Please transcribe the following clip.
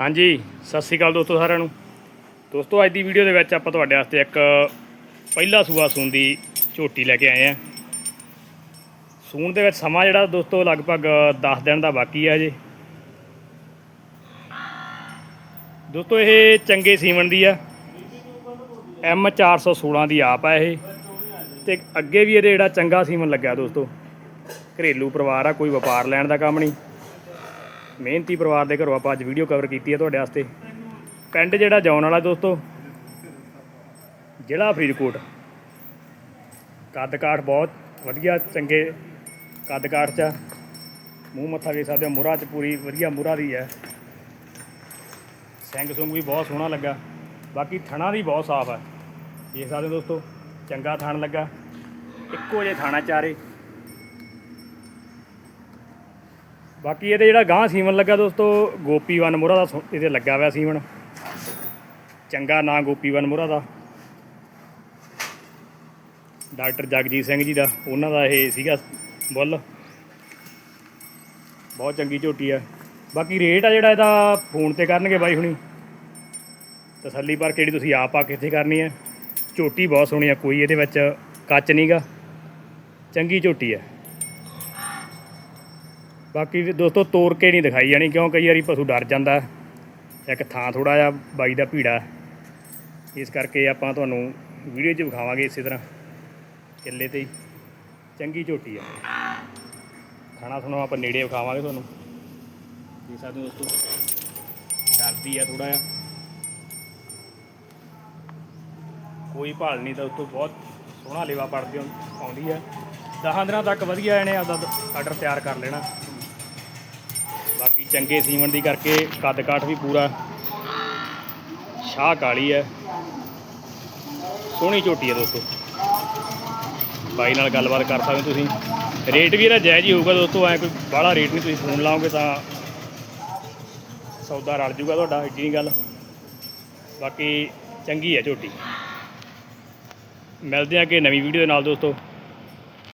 ਹਾਂਜੀ, ਸਤਿ ਸ਼੍ਰੀ ਅਕਾਲ ਦੋਸਤੋ ਸਾਰਿਆਂ ਨੂੰ। ਦੋਸਤੋ, ਅੱਜ ਦੀ ਵੀਡੀਓ ਦੇ ਵਿੱਚ ਆਪਾਂ ਤੁਹਾਡੇ ਵਾਸਤੇ ਇੱਕ ਪਹਿਲਾ ਸੂਆ ਸੂਣ ਦੀ ਝੋਟੀ ਲੈ ਕੇ ਆਏ ਆ। ਸੂਣ ਦੇ ਵਿੱਚ ਸਮਾਂ ਜਿਹੜਾ ਦੋਸਤੋ ਲਗਭਗ 10 ਦਿਨ ਦਾ ਬਾਕੀ ਆ ਜੇ ਦੋਸਤੋ, ਇਹ ਚੰਗੇ ਸੀਮਨ ਦੀ ਆ। ਐਮ 416 ਦੀ ਆਪ ਆ ਇਹ। ਤੇ ਅੱਗੇ ਵੀ ਇਹਦੇ ਜਿਹੜਾ ਚੰਗਾ ਸੀਮਨ ਲੱਗਿਆ ਦੋਸਤੋ। ਘਰੇਲੂ ਪਰਿਵਾਰ ਆ, ਕੋਈ ਵਪਾਰ ਲੈਣ ਦਾ ਕੰਮ ਨਹੀਂ। ਮਿਹਨਤੀ ਪਰਿਵਾਰ ਦੇ ਘਰੋਂ ਆਪਾਂ ਅੱਜ ਵੀਡੀਓ ਕਵਰ ਕੀਤੀ ਹੈ ਤੁਹਾਡੇ ਵਾਸਤੇ। ਪਿੰਡ ਜਿਹੜਾ ਜਾਉਣ ਵਾਲਾ ਦੋਸਤੋ, ਜ਼ਿਲ੍ਹਾ ਫਰੀਦਕੋਟ। ਕੱਦ ਕਾਠ ਬਹੁਤ ਵਧੀਆ, ਚੰਗੇ ਕੱਦ ਕਾਠ ਚ ਆ। ਮੂੰਹ ਮੱਥਾ ਵੇਖ ਸਕਦੇ ਹੋ ਮੁਰਾ ਚ ਪੂਰੀ ਵਧੀਆ ਮੁਰਾ ਦੀ ਹੈ। ਸਿੰਘ ਸੁੰਗ ਵੀ ਬਹੁਤ ਸੋਹਣਾ ਲੱਗਾ। ਬਾਕੀ ਥਣਾ ਦੀ ਬਹੁਤ ਸਾਫ਼ ਹੈ ਦੇਖ ਸਕਦੇ ਹੋ ਦੋਸਤੋ, ਚੰਗਾ ਥਣ ਲੱਗਾ। ਇੱਕੋ ਜਿਹੇ ਥਾਣਾ ਚਾਰੇ। ਬਾਕੀ ਇਹਦੇ ਜਿਹੜਾ ਗਾਂ ਸੀਮਨ ਲੱਗਾ ਦੋਸਤੋ, ਗੋਪੀ ਵਨ ਮੋਰਾ ਦਾ ਸੋ- ਇਹਦੇ ਲੱਗਾ ਹੋਇਆ ਸੀਮਨ। ਚੰਗਾ ਨਾਂ ਗੋਪੀ ਵਨ ਮੋਰਾ ਦਾ। ਡਾਕਟਰ ਜਗਜੀਤ ਸਿੰਘ ਜੀ ਦਾ, ਉਹਨਾਂ ਦਾ ਇਹ ਸੀਗਾ ਬੁੱਲ। ਬਹੁਤ ਚੰਗੀ ਝੋਟੀ ਆ। ਬਾਕੀ ਰੇਟ ਆ ਜਿਹੜਾ ਇਹਦਾ ਫੋਨ ਤੇ ਕਰਨਗੇ ਬਾਈ ਹੁਣੀ। ਤਸੱਲੀ ਪਰ ਕਿਹੜੀ ਤੁਸੀਂ ਆਪ ਆ ਕੇ ਇੱਥੇ ਕਰਨੀ ਹੈ ਝੋਟੀ ਬਹੁਤ ਸੋਹਣੀ ਆ, ਕੋਈ ਇਹਦੇ ਵਿੱਚ ਕੱਚ ਨਹੀਂਗਾ ਚੰਗੀ ਝੋਟੀ ਆ। ਬਾਕੀ ਵੀ ਦੋਸਤੋ ਤੋੜ ਕੇ ਨਹੀਂ ਦਿਖਾਈ ਜਾਣੀ, ਕਿਉਂ ਕਈ ਵਾਰੀ ਪਸ਼ੂ ਡਰ ਜਾਂਦਾ। ਇੱਕ ਥਾਂ ਥੋੜਾ ਜਿਹਾ ਬਾਈ ਦਾ ਭੀੜਾ। ਇਸ ਕਰਕੇ ਆਪਾਂ ਤੁਹਾਨੂੰ ਵੀਡੀਓ 'ਚ ਵਿਖਾਵਾਂਗੇ ਇਸੇ ਤਰ੍ਹਾਂ। ਕਿੱਲੇ ਤੇ ਚੰਗੀ ਝੋਟੀ ਆ। ਖਾਣਾ ਤੁਹਾਨੂੰ ਆਪਾਂ ਨੇੜੇ ਵਿਖਾਵਾਂਗੇ ਤੁਹਾਨੂੰ। ਦੇਖ ਸਕਦੇ ਦੋਸਤੋ। ਡਰਦੀ ਆ ਥੋੜਾ ਜਿਹਾ। ਕੋਈ ਭਾਲ ਨਹੀਂ ਤਾਂ ਦੋਸਤੋ ਬਹੁਤ ਸੋਹਣਾ ਲੇਵਾ ਪੜਦੀ ਆਉਂਦੀ ਆ। ਦਸਾਂ ਦਿਨਾਂ ਤੱਕ ਵਧੀਆ ਇਹਨੇ ਆਪਦਾ ਆਰਡਰ ਤਿਆਰ ਕਰ ਲੈਣਾ। ਬਾਕੀ ਚੰਗੇ ਸੀਮਨ ਦੀ ਕਰਕੇ ਕੱਦ ਕਾਠ ਵੀ ਪੂਰਾ। ਸ਼ਾਹ ਕਾਲੀ ਹੈ ਸੋਹਣੀ ਝੋਟੀ ਹੈ ਦੋਸਤੋ। ਬਾਈ ਨਾਲ ਗੱਲਬਾਤ ਕਰ ਸਕਦੇ ਹੋ ਤੁਸੀਂ। ਰੇਟ ਵੀ ਇਹਦਾ ਜਾਇਜ਼ ਹੀ ਹੋਊਗਾ ਦੋਸਤੋ। ਐ ਕੋਈ ਬਾਹਲਾ ਰੇਟ ਨਹੀਂ ਤੁਸੀਂ ਫੋਨ ਲਾਓਗੇ ਤਾਂ ਸੌਦਾ ਰਲ ਜੂਗਾ ਤੁਹਾਡਾ, ਏਡੀ ਨਹੀਂ ਗੱਲ। ਬਾਕੀ ਚੰਗੀ ਹੈ ਝੋਟੀ। ਮਿਲਦੇ ਆ ਕਿ ਨਵੀਂ ਵੀਡੀਓ ਦੇ ਨਾਲ ਦੋਸਤੋ।